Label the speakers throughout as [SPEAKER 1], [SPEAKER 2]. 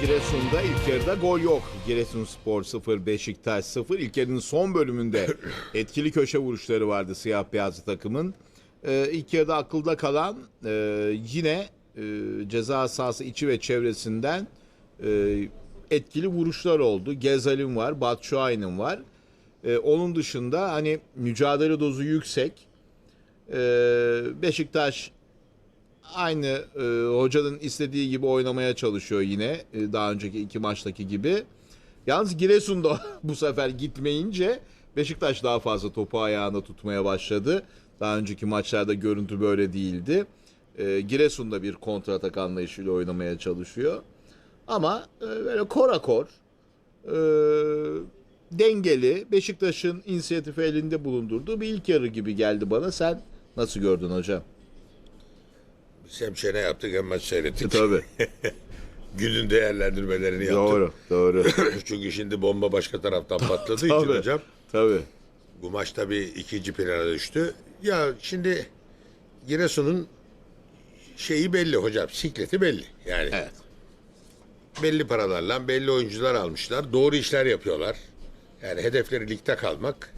[SPEAKER 1] Giresun'da ilk yarıda gol yok. Giresunspor 0, Beşiktaş 0. İlk yarının son bölümünde etkili köşe vuruşları vardı siyah beyazlı takımın. Ee, ilk yarıda akılda kalan e, yine e, ceza sahası içi ve çevresinden e, etkili vuruşlar oldu. Gezal'in var, Batshuayi'nin var. E, onun dışında hani mücadele dozu yüksek. E, Beşiktaş aynı e, hocanın istediği gibi oynamaya çalışıyor yine e, daha önceki iki maçtaki gibi. Yalnız Giresun'da bu sefer gitmeyince Beşiktaş daha fazla topu ayağında tutmaya başladı. Daha önceki maçlarda görüntü böyle değildi. E, Giresun'da bir kontratak anlayışıyla oynamaya çalışıyor. Ama e, böyle korakor e, dengeli Beşiktaş'ın inisiyatifi elinde bulundurduğu bir ilk yarı gibi geldi bana. Sen nasıl gördün hocam?
[SPEAKER 2] Biz hem çene yaptık hem maç seyrettik.
[SPEAKER 1] Tabii.
[SPEAKER 2] Günün değerlendirmelerini yaptık.
[SPEAKER 1] Doğru, doğru.
[SPEAKER 2] Çünkü şimdi bomba başka taraftan patladığı için
[SPEAKER 1] Tabii.
[SPEAKER 2] hocam.
[SPEAKER 1] Tabii.
[SPEAKER 2] Bu maç tabii ikinci plana düştü. Ya şimdi Giresun'un şeyi belli hocam. Sikleti belli. Yani
[SPEAKER 1] Evet.
[SPEAKER 2] belli paralarla belli oyuncular almışlar. Doğru işler yapıyorlar. Yani hedefleri ligde kalmak.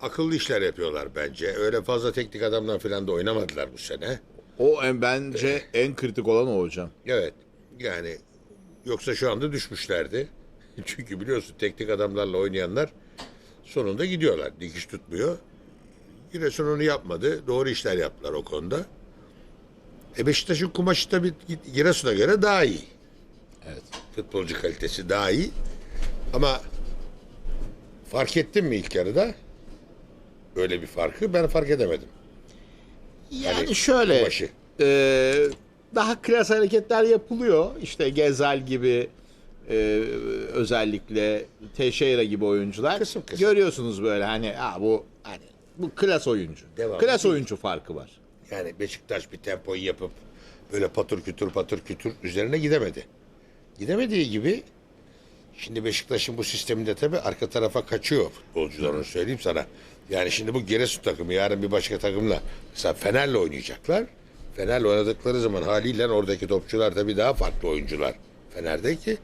[SPEAKER 2] Akıllı işler yapıyorlar bence. Öyle fazla teknik adamdan falan da oynamadılar bu sene.
[SPEAKER 1] O en, bence en kritik olan o hocam.
[SPEAKER 2] Evet. Yani yoksa şu anda düşmüşlerdi. Çünkü biliyorsun teknik adamlarla oynayanlar sonunda gidiyorlar. Dikiş tutmuyor. Giresun onu yapmadı. Doğru işler yaptılar o konuda. E Beşiktaş'ın kumaşı tabii Giresun'a göre daha iyi.
[SPEAKER 1] Evet.
[SPEAKER 2] Futbolcu kalitesi daha iyi. Ama fark ettin mi ilk yarıda? Öyle bir farkı ben fark edemedim.
[SPEAKER 1] Yani
[SPEAKER 2] Hani
[SPEAKER 1] şöyle e, daha klas hareketler yapılıyor. İşte Gezal gibi e, özellikle Teixeira gibi oyuncular.
[SPEAKER 2] Kısım kısım.
[SPEAKER 1] Görüyorsunuz böyle hani ha bu hani bu klas oyuncu.
[SPEAKER 2] Devam.
[SPEAKER 1] Klas oyuncu farkı var.
[SPEAKER 2] Yani Beşiktaş bir tempoyu yapıp böyle patır kütür patır kütür üzerine gidemedi. Gidemediği gibi şimdi Beşiktaş'ın bu sisteminde tabii arka tarafa kaçıyor futbolcular onu söyleyeyim sana. Yani şimdi bu Giresun takımı yarın bir başka takımla mesela Fener'le oynayacaklar. Fener'le oynadıkları zaman haliyle oradaki topçular tabii daha farklı oyuncular Fener'deki.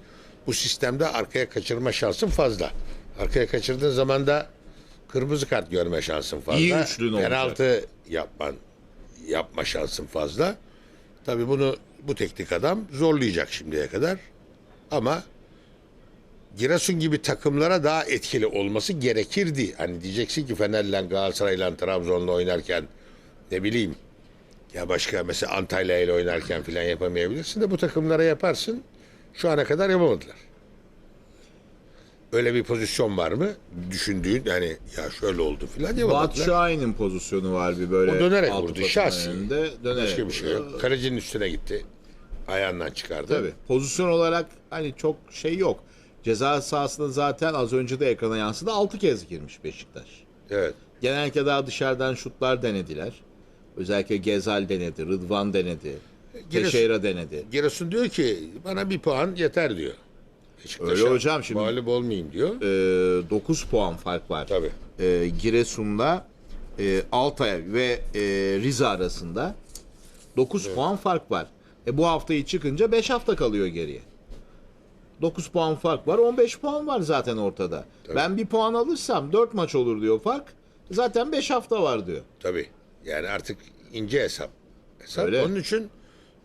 [SPEAKER 2] Bu sistemde arkaya kaçırma şansın fazla. Arkaya kaçırdığın zaman da kırmızı kart görme şansın fazla.
[SPEAKER 1] İyi üçlün olacak.
[SPEAKER 2] Penaltı yapman yapma şansın fazla. Tabii bunu bu teknik adam zorlayacak şimdiye kadar. Ama Giresun gibi takımlara daha etkili olması gerekirdi. Hani diyeceksin ki Fener'le Galatasaray'la Trabzon'la oynarken ne bileyim ya başka mesela Antalya ile oynarken falan yapamayabilirsin de bu takımlara yaparsın. Şu ana kadar yapamadılar. Öyle bir pozisyon var mı? Düşündüğün yani ya şöyle oldu falan yapamadılar.
[SPEAKER 1] Batshuayi'nin pozisyonu var bir böyle.
[SPEAKER 2] O dönerek vurdu, şahsi.
[SPEAKER 1] önünde Dönerek
[SPEAKER 2] Başka bir şey yok. Kalecinin üstüne gitti. Ayağından çıkardı.
[SPEAKER 1] Tabii. Pozisyon olarak hani çok şey yok. Ceza sahasında zaten az önce de ekrana yansıdı. 6 kez girmiş Beşiktaş.
[SPEAKER 2] Evet.
[SPEAKER 1] Genellikle daha dışarıdan şutlar denediler. Özellikle Gezal denedi, Rıdvan denedi,
[SPEAKER 2] Giresun-
[SPEAKER 1] Teixeira denedi.
[SPEAKER 2] Giresun diyor ki bana bir puan yeter diyor. Beşiktaş'a
[SPEAKER 1] Öyle hocam şimdi-
[SPEAKER 2] Mağlup olmayayım diyor.
[SPEAKER 1] Ee, 9 puan fark var.
[SPEAKER 2] Tabii.
[SPEAKER 1] Ee, Giresun'la e, Altay ve e, Rize arasında 9 puan fark var. E, bu haftayı çıkınca 5 hafta kalıyor geriye. 9 puan fark var. 15 puan var zaten ortada. Ben bir puan alırsam 4 maç olur diyor fark. Zaten 5 hafta var diyor.
[SPEAKER 2] Tabii. Yani artık ince hesap. hesap.
[SPEAKER 1] Öyle.
[SPEAKER 2] Onun için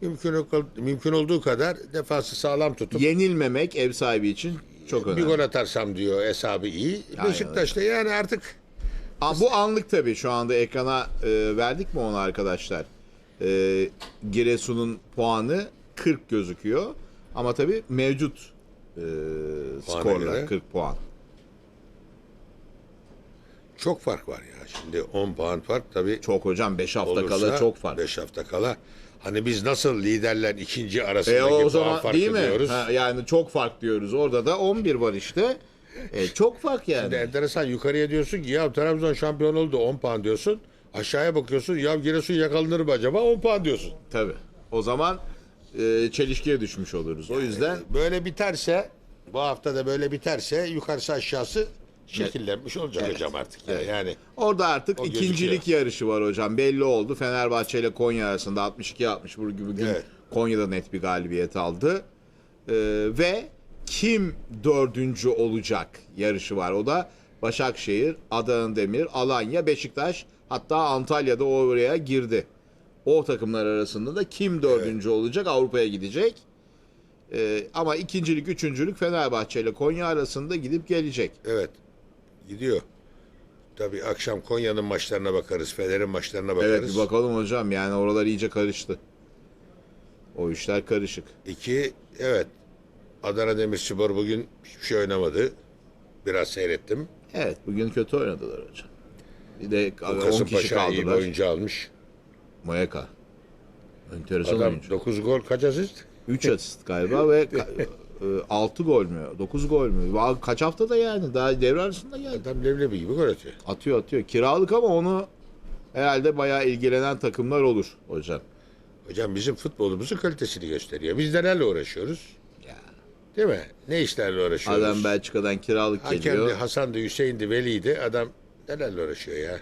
[SPEAKER 2] mümkün, mümkün olduğu kadar defansı sağlam tutup
[SPEAKER 1] Yenilmemek ev sahibi için çok
[SPEAKER 2] bir
[SPEAKER 1] önemli.
[SPEAKER 2] gol atarsam diyor hesabı iyi.
[SPEAKER 1] Aynen
[SPEAKER 2] Beşiktaş'ta yani artık
[SPEAKER 1] Aa, bu anlık tabii şu anda ekrana e, verdik mi onu arkadaşlar? E, Giresun'un puanı 40 gözüküyor. Ama tabii mevcut e, skorlar
[SPEAKER 2] göre.
[SPEAKER 1] 40 puan.
[SPEAKER 2] çok fark var ya. Şimdi 10 puan fark tabii
[SPEAKER 1] Çok hocam 5 hafta
[SPEAKER 2] olursa
[SPEAKER 1] kala çok fark.
[SPEAKER 2] 5 hafta kala. Hani biz nasıl liderler ikinci arasındaki
[SPEAKER 1] E o
[SPEAKER 2] puan
[SPEAKER 1] zaman
[SPEAKER 2] farkı
[SPEAKER 1] değil mi?
[SPEAKER 2] diyoruz.
[SPEAKER 1] Ha, yani çok fark diyoruz. Orada da 11 var işte. E, çok fark yani.
[SPEAKER 2] Şimdi enteresan yukarıya diyorsun ki ya Trabzon şampiyon oldu 10 puan diyorsun. Aşağıya bakıyorsun ya Giresun yakalanır mı acaba 10 puan diyorsun.
[SPEAKER 1] Tabii. O zaman e, çelişkiye düşmüş oluruz. O yüzden
[SPEAKER 2] Böyle biterse bu hafta da böyle biterse yukarısı aşağısı şekillenmiş olacak hocam artık. ya. Yani
[SPEAKER 1] Orada artık
[SPEAKER 2] O
[SPEAKER 1] ikincilik
[SPEAKER 2] gözüküyor.
[SPEAKER 1] yarışı var hocam. Belli oldu. Fenerbahçe ile Konya arasında 62-60 bugün
[SPEAKER 2] Evet.
[SPEAKER 1] Konya'da net bir galibiyet aldı. Ee, ve kim dördüncü olacak yarışı var. O da Başakşehir, Adana Demir, Alanya, Beşiktaş hatta Antalya'da oraya girdi. O takımlar arasında da kim dördüncü olacak Avrupa'ya gidecek. Ee, ama ikincilik, üçüncülük Fenerbahçe ile Konya arasında gidip gelecek.
[SPEAKER 2] Evet. Gidiyor. Tabii akşam Konya'nın maçlarına bakarız. Fener'in maçlarına bakarız.
[SPEAKER 1] Evet bir bakalım hocam yani oralar iyice karıştı. O işler karışık.
[SPEAKER 2] İki, evet. Adana Demirspor bugün hiçbir şey oynamadı. Biraz seyrettim.
[SPEAKER 1] Evet bugün kötü oynadılar hocam. Bir de 10 kişi
[SPEAKER 2] Kasımpaşa iyi bir
[SPEAKER 1] kaldılar.
[SPEAKER 2] oyuncu almış.
[SPEAKER 1] Moyaka. Enteresan
[SPEAKER 2] Adam
[SPEAKER 1] oyuncu.
[SPEAKER 2] 9 gol kaç asist?
[SPEAKER 1] 3 asist galiba ve 6 gol mü? 9 gol mü? Kaç haftada yani? Daha devre arasında geldi.
[SPEAKER 2] Adam leblebi gibi gol atıyor.
[SPEAKER 1] Atıyor atıyor. Kiralık ama onu herhalde bayağı ilgilenen takımlar olur hocam.
[SPEAKER 2] Hocam bizim futbolumuzun kalitesini gösteriyor. Biz nelerle uğraşıyoruz?
[SPEAKER 1] Ya.
[SPEAKER 2] Değil mi? Ne işlerle uğraşıyoruz?
[SPEAKER 1] Adam Belçika'dan kiralık
[SPEAKER 2] Hakemdi,
[SPEAKER 1] geliyor.
[SPEAKER 2] Hasan'dı, Hüseyin'di, Veli'ydi. Adam nelerle uğraşıyor ya?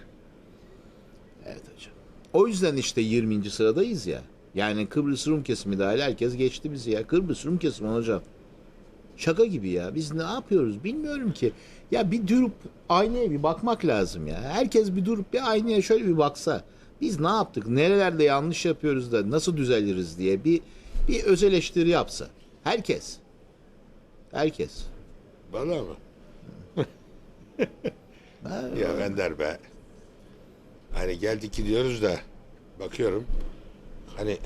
[SPEAKER 1] Evet hocam. O yüzden işte 20. sıradayız ya. Yani Kıbrıs Rum kesimi dahil herkes geçti bizi ya. Kıbrıs Rum kesimi hocam. Şaka gibi ya. Biz ne yapıyoruz bilmiyorum ki. Ya bir durup aynaya bir bakmak lazım ya. Herkes bir durup bir aynaya şöyle bir baksa. Biz ne yaptık? Nerelerde yanlış yapıyoruz da nasıl düzeliriz diye bir bir öz eleştiri yapsa. Herkes. Herkes.
[SPEAKER 2] Vallahi mı? ya Ender be. Hani geldik gidiyoruz da bakıyorum. Hani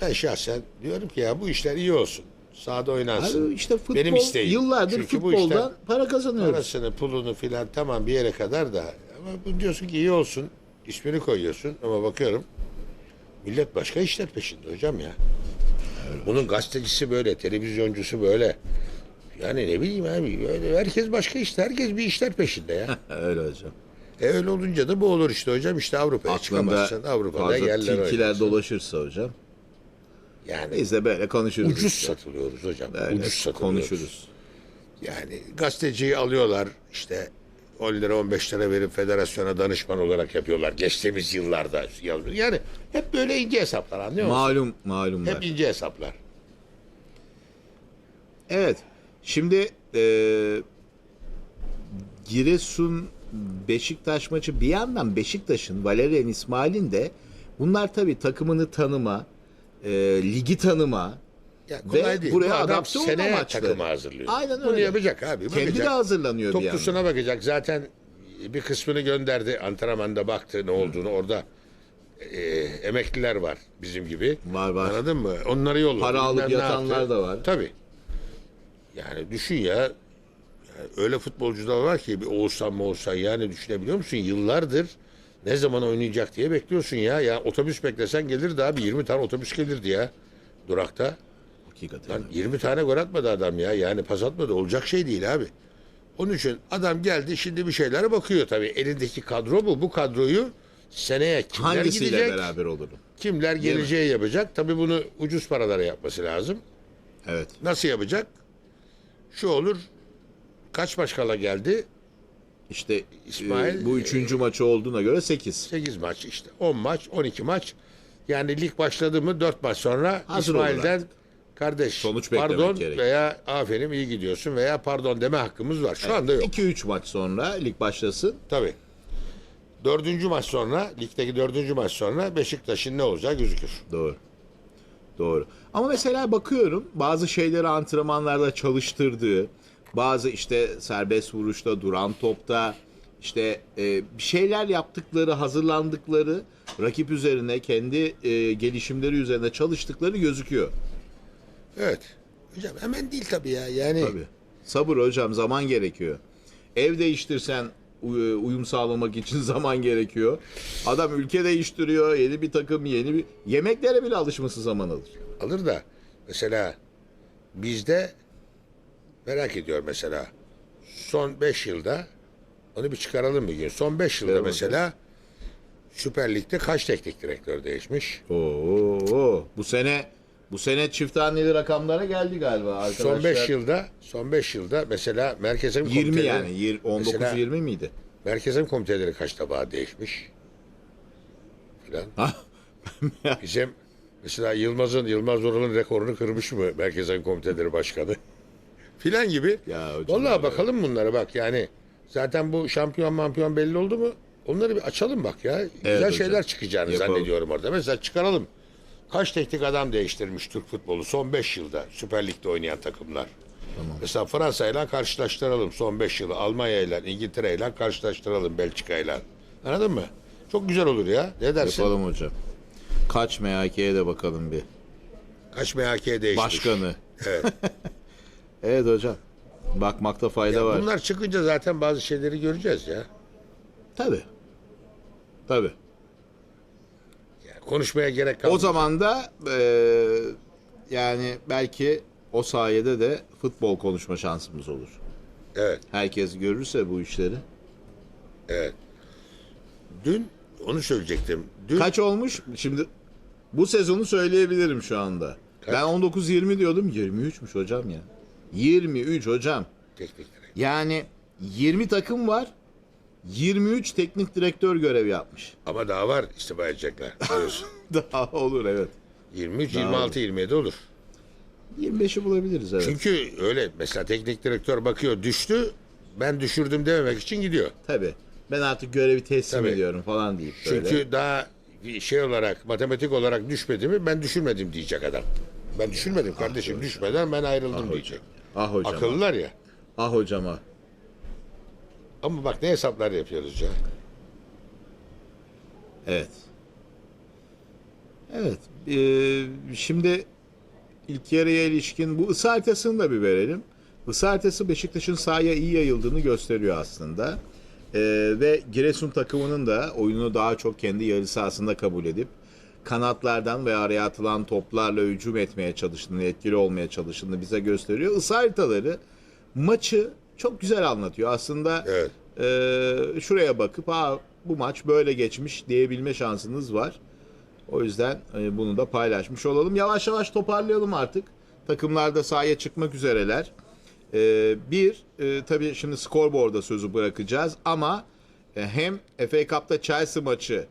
[SPEAKER 2] ben şahsen diyorum ki ya bu işler iyi olsun. Sahada oynansın.
[SPEAKER 1] Abi işte futbol
[SPEAKER 2] Benim isteğim.
[SPEAKER 1] yıllardır
[SPEAKER 2] Çünkü bu
[SPEAKER 1] futboldan
[SPEAKER 2] işler
[SPEAKER 1] para kazanıyoruz.
[SPEAKER 2] Parasını, pulunu filan tamam bir yere kadar da ama bu diyorsun ki iyi olsun. ismini koyuyorsun ama bakıyorum millet başka işler peşinde hocam ya. Bunun gazetecisi böyle, televizyoncusu böyle. Yani ne bileyim abi böyle herkes başka işte herkes bir işler peşinde ya.
[SPEAKER 1] Öyle hocam.
[SPEAKER 2] E öyle olunca da bu olur işte hocam işte Avrupa'ya
[SPEAKER 1] Aklında
[SPEAKER 2] çıkamazsın. Avrupa'da yerler
[SPEAKER 1] tilkiler
[SPEAKER 2] oynarsın.
[SPEAKER 1] dolaşırsa hocam.
[SPEAKER 2] Yani
[SPEAKER 1] Biz de böyle konuşuruz.
[SPEAKER 2] ucuz
[SPEAKER 1] işte.
[SPEAKER 2] satılıyoruz hocam.
[SPEAKER 1] Böyle
[SPEAKER 2] ucuz satılıyoruz.
[SPEAKER 1] konuşuruz.
[SPEAKER 2] Yani gazeteciyi alıyorlar işte 10 lira 15 lira verip federasyona danışman olarak yapıyorlar. Geçtiğimiz yıllarda yazıyor. Yani hep böyle ince hesaplar anlıyor musun?
[SPEAKER 1] Malum malumlar.
[SPEAKER 2] Hep ince hesaplar.
[SPEAKER 1] Evet. Şimdi e, Giresun Beşiktaş maçı bir yandan Beşiktaş'ın Valerian İsmail'in de bunlar tabii takımını tanıma, e, ligi tanıma
[SPEAKER 2] Ya kolay
[SPEAKER 1] ve
[SPEAKER 2] değil.
[SPEAKER 1] buraya
[SPEAKER 2] Bu adam
[SPEAKER 1] adapte olma
[SPEAKER 2] seneye
[SPEAKER 1] maçları.
[SPEAKER 2] takımı hazırlıyor.
[SPEAKER 1] Aynen
[SPEAKER 2] Bunu
[SPEAKER 1] öyle.
[SPEAKER 2] yapacak abi.
[SPEAKER 1] Kendi
[SPEAKER 2] bakacak.
[SPEAKER 1] de hazırlanıyor bir.
[SPEAKER 2] Toplusuna bakacak. Zaten bir kısmını gönderdi. Antrenmanda baktı ne olduğunu. Orada e, emekliler var bizim gibi.
[SPEAKER 1] Var, var.
[SPEAKER 2] Anladın mı? Onları yolladı.
[SPEAKER 1] Para alıp
[SPEAKER 2] Bilmem ne
[SPEAKER 1] yatanlar
[SPEAKER 2] yaptı.
[SPEAKER 1] da var.
[SPEAKER 2] Tabii. Yani düşün ya. Öyle futbolcular var ki bir Oğuzhan Moğuzhan yani düşünebiliyor musun? Yıllardır ne zaman oynayacak diye bekliyorsun ya. Ya otobüs beklesen gelirdi abi. 20 tane otobüs gelirdi ya durakta.
[SPEAKER 1] Hakikaten.
[SPEAKER 2] Lan 20 tane gol atmadı adam ya. Yani pas atmadı. Olacak şey değil abi. Onun için adam geldi şimdi bir şeylere bakıyor tabii. Elindeki kadro bu. Bu kadroyu seneye kimler
[SPEAKER 1] Hangisiyle
[SPEAKER 2] gidecek?
[SPEAKER 1] beraber olurum?
[SPEAKER 2] Kimler geleceği yapacak. Tabii bunu ucuz paralara yapması lazım.
[SPEAKER 1] Evet.
[SPEAKER 2] Nasıl yapacak? Şu olur. Kaç maç kala geldi?
[SPEAKER 1] İşte
[SPEAKER 2] İsmail,
[SPEAKER 1] e, bu üçüncü maçı olduğuna göre 8.
[SPEAKER 2] 8 maç işte. 10 maç, 12 maç. Yani lig başladı mı 4 maç sonra
[SPEAKER 1] Hazır
[SPEAKER 2] İsmail'den kardeş
[SPEAKER 1] Sonuç
[SPEAKER 2] pardon
[SPEAKER 1] gerek.
[SPEAKER 2] veya aferin iyi gidiyorsun veya pardon deme hakkımız var. Şu anda yok.
[SPEAKER 1] 2-3 maç sonra lig başlasın.
[SPEAKER 2] Tabii. Dördüncü maç sonra, ligdeki dördüncü maç sonra Beşiktaş'ın ne olacağı gözükür.
[SPEAKER 1] Doğru. Doğru. Ama mesela bakıyorum bazı şeyleri antrenmanlarda çalıştırdığı, bazı işte serbest vuruşta, duran topta, işte e, bir şeyler yaptıkları, hazırlandıkları, rakip üzerine, kendi e, gelişimleri üzerine çalıştıkları gözüküyor.
[SPEAKER 2] Evet. Hocam hemen değil tabii ya. Yani
[SPEAKER 1] Tabii. Sabır hocam, zaman gerekiyor. Ev değiştirsen uy- uyum sağlamak için zaman gerekiyor. Adam ülke değiştiriyor, yeni bir takım, yeni bir... Yemeklere bile alışması zaman alır.
[SPEAKER 2] alır da mesela bizde merak ediyorum mesela son 5 yılda onu bir çıkaralım bir gün. Son 5 yılda
[SPEAKER 1] Çıkaralım
[SPEAKER 2] mesela Süper Lig'de kaç teknik direktör değişmiş?
[SPEAKER 1] Oo, bu sene bu sene çift haneli rakamlara geldi galiba arkadaşlar.
[SPEAKER 2] Son 5 yılda son 5 yılda mesela merkezin
[SPEAKER 1] 20
[SPEAKER 2] komiteleri-
[SPEAKER 1] yani yir- 19
[SPEAKER 2] Mesela-
[SPEAKER 1] 20 miydi?
[SPEAKER 2] Merkezin komiteleri kaç defa değişmiş? Filan.
[SPEAKER 1] Ha?
[SPEAKER 2] Bizim Mesela Yılmaz'ın, Yılmaz Oral'ın rekorunu kırmış mı Merkez Komiteleri Başkanı? Filan gibi.
[SPEAKER 1] Ya hocam,
[SPEAKER 2] Vallahi bakalım bunlara bak yani. Zaten bu şampiyon mampiyon belli oldu mu? Onları bir açalım bak ya. Güzel
[SPEAKER 1] hocam.
[SPEAKER 2] şeyler çıkacağını
[SPEAKER 1] Yapalım.
[SPEAKER 2] zannediyorum orada. Mesela çıkaralım. Kaç teknik adam değiştirmiş Türk futbolu son 5 yılda Süper Lig'de oynayan takımlar. Mesela Fransa ile karşılaştıralım son 5 yılı. Almanya ile İngiltere ile karşılaştıralım Belçika ile. Anladın mı? Çok güzel olur ya. Ne dersin?
[SPEAKER 1] Yapalım hocam. Kaç MHK'ye de bakalım bir.
[SPEAKER 2] Kaç MHK değişmiş.
[SPEAKER 1] Başkanı.
[SPEAKER 2] Evet.
[SPEAKER 1] Evet hocam. Bakmakta fayda
[SPEAKER 2] Ya
[SPEAKER 1] var.
[SPEAKER 2] bunlar çıkınca zaten bazı şeyleri göreceğiz ya.
[SPEAKER 1] Tabii. Tabii.
[SPEAKER 2] Yani konuşmaya gerek kalmıyor.
[SPEAKER 1] O zaman da eee, yani belki o sayede de futbol konuşma şansımız olur.
[SPEAKER 2] Evet,
[SPEAKER 1] Herkes görürse bu işleri.
[SPEAKER 2] evet. Dün onu söyleyecektim. Dün
[SPEAKER 1] Kaç olmuş? Şimdi bu sezonu söyleyebilirim şu anda. Ben 19-20 diyordum. 23'müş hocam ya. 23 hocam.
[SPEAKER 2] teknik direktör.
[SPEAKER 1] Yani 20 takım var. 23 teknik direktör görev yapmış.
[SPEAKER 2] Ama daha var istifa edecekler. Biliyorsun.
[SPEAKER 1] Daha olur evet.
[SPEAKER 2] 23,
[SPEAKER 1] Daha
[SPEAKER 2] 26, 27 olur.
[SPEAKER 1] 25'i bulabiliriz evet.
[SPEAKER 2] Çünkü öyle mesela teknik direktör bakıyor düştü. Ben düşürdüm dememek için gidiyor.
[SPEAKER 1] Tabii. Ben artık görevi teslim
[SPEAKER 2] Tabii.
[SPEAKER 1] ediyorum falan deyip böyle.
[SPEAKER 2] Çünkü daha bir şey olarak matematik olarak düşmedi mi ben düşürmedim diyecek adam. Ben düşürmedim kardeşim düşmeden ben ayrıldım diyecek.
[SPEAKER 1] Ah hocam.
[SPEAKER 2] Akıllılar ya.
[SPEAKER 1] Ah hocam ah.
[SPEAKER 2] Ama bak ne hesaplar yapıyoruz ya.
[SPEAKER 1] Evet. Evet. Ee, şimdi ilk yarıya ilişkin bu ısı haritasını da bir verelim. Isı haritası Beşiktaş'ın sahaya iyi yayıldığını gösteriyor aslında. Ee, ve Giresun takımının da oyunu daha çok kendi yarı sahasında kabul edip kanatlardan ve araya atılan toplarla hücum etmeye çalıştığını, etkili olmaya çalıştığını bize gösteriyor. Isı haritaları maçı çok güzel anlatıyor. Aslında
[SPEAKER 2] Evet.
[SPEAKER 1] ee, şuraya bakıp ha bu maç böyle geçmiş diyebilme şansınız var. O yüzden e, bunu da paylaşmış olalım. Yavaş yavaş toparlayalım artık. Takımlar da sahaya çıkmak üzereler. Ee, bir, e, tabii şimdi scoreboard'a sözü bırakacağız ama e, hem FA Cup'ta Chelsea maçı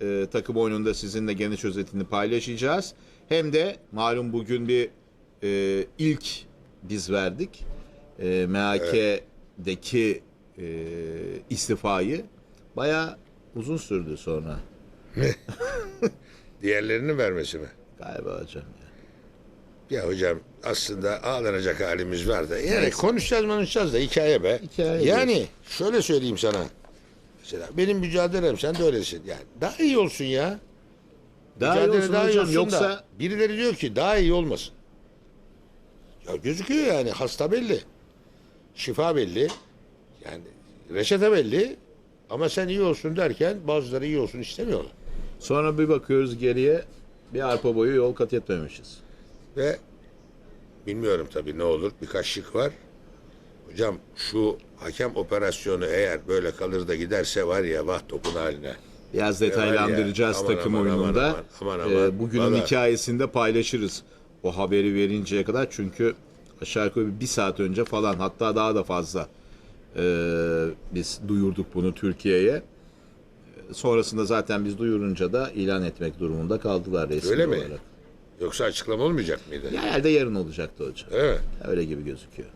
[SPEAKER 1] e, takım oyununda sizinle geniş özetini paylaşacağız. Hem de malum bugün bir e, ilk biz verdik. E, MHK'deki e, istifayı bayağı uzun sürdü sonra
[SPEAKER 2] Diğerlerinin vermesi mi?
[SPEAKER 1] galiba hocam. ya.
[SPEAKER 2] Ya hocam aslında ağlanacak halimiz var da. Yani konuşacağız konuşacağız da hikaye be.
[SPEAKER 1] Hikaye
[SPEAKER 2] yani şöyle söyleyeyim sana. Mesela benim mücadelem sen de öylesin. Yani daha iyi olsun ya.
[SPEAKER 1] Daha iyi
[SPEAKER 2] Mücadele
[SPEAKER 1] olsun
[SPEAKER 2] daha iyi
[SPEAKER 1] hocam
[SPEAKER 2] olsun
[SPEAKER 1] yoksa
[SPEAKER 2] da birileri diyor ki daha iyi olmasın. Ya gözüküyor yani hasta belli. Şifa belli. Yani reçete belli. Ama sen iyi olsun derken bazıları iyi olsun istemiyorlar.
[SPEAKER 1] sonra bir bakıyoruz geriye bir arpa boyu yol kat etmemişiz.
[SPEAKER 2] Ve bilmiyorum tabii ne olur birkaç şık var. Hocam şu hakem operasyonu eğer böyle kalır da giderse var ya vah topun haline.
[SPEAKER 1] Biraz
[SPEAKER 2] ya,
[SPEAKER 1] detaylandıracağız
[SPEAKER 2] aman,
[SPEAKER 1] takım
[SPEAKER 2] aman,
[SPEAKER 1] oyununda.
[SPEAKER 2] aman, aman, aman.
[SPEAKER 1] Ee, bugünün
[SPEAKER 2] Vallahi.
[SPEAKER 1] hikayesinde paylaşırız. O haberi verinceye kadar çünkü aşağı yukarı bir saat önce falan hatta daha da fazla ee, biz duyurduk bunu Türkiye'ye. Sonrasında zaten biz duyurunca da ilan etmek durumunda kaldılar resmi
[SPEAKER 2] Öyle mi?
[SPEAKER 1] olarak.
[SPEAKER 2] Yoksa açıklama olmayacak mıydı?
[SPEAKER 1] Herhalde yarın olacaktı hocam.
[SPEAKER 2] Evet.
[SPEAKER 1] Öyle gibi gözüküyor.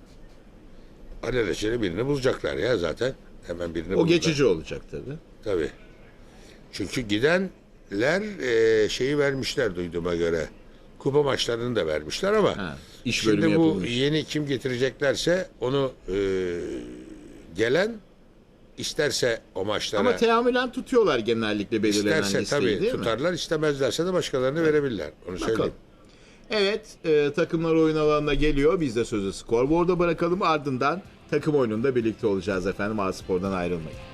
[SPEAKER 2] Alelacele birini bulacaklar ya zaten. Hemen birini
[SPEAKER 1] O
[SPEAKER 2] bulurlar.
[SPEAKER 1] geçici olacak tabii.
[SPEAKER 2] Tabii. Çünkü gidenler e, şeyi vermişler duyduğuma göre. Kupa maçlarını da vermişler ama
[SPEAKER 1] Ha, iş bölümü
[SPEAKER 2] şimdi bu
[SPEAKER 1] yapılmış.
[SPEAKER 2] yeni kim getireceklerse onu e, gelen isterse o maçlara
[SPEAKER 1] Ama teamülen tutuyorlar genellikle belirlenen
[SPEAKER 2] isterse
[SPEAKER 1] listeyi
[SPEAKER 2] tabii
[SPEAKER 1] değil mi?
[SPEAKER 2] tutarlar istemezlerse de başkalarını verebilirler. Onu söyleyeyim.
[SPEAKER 1] Evet, e, takımlar oyun alanına geliyor. Biz de sözü skorboarda bırakalım. Ardından takım oyununda birlikte olacağız efendim. A Spor'dan ayrılmayın.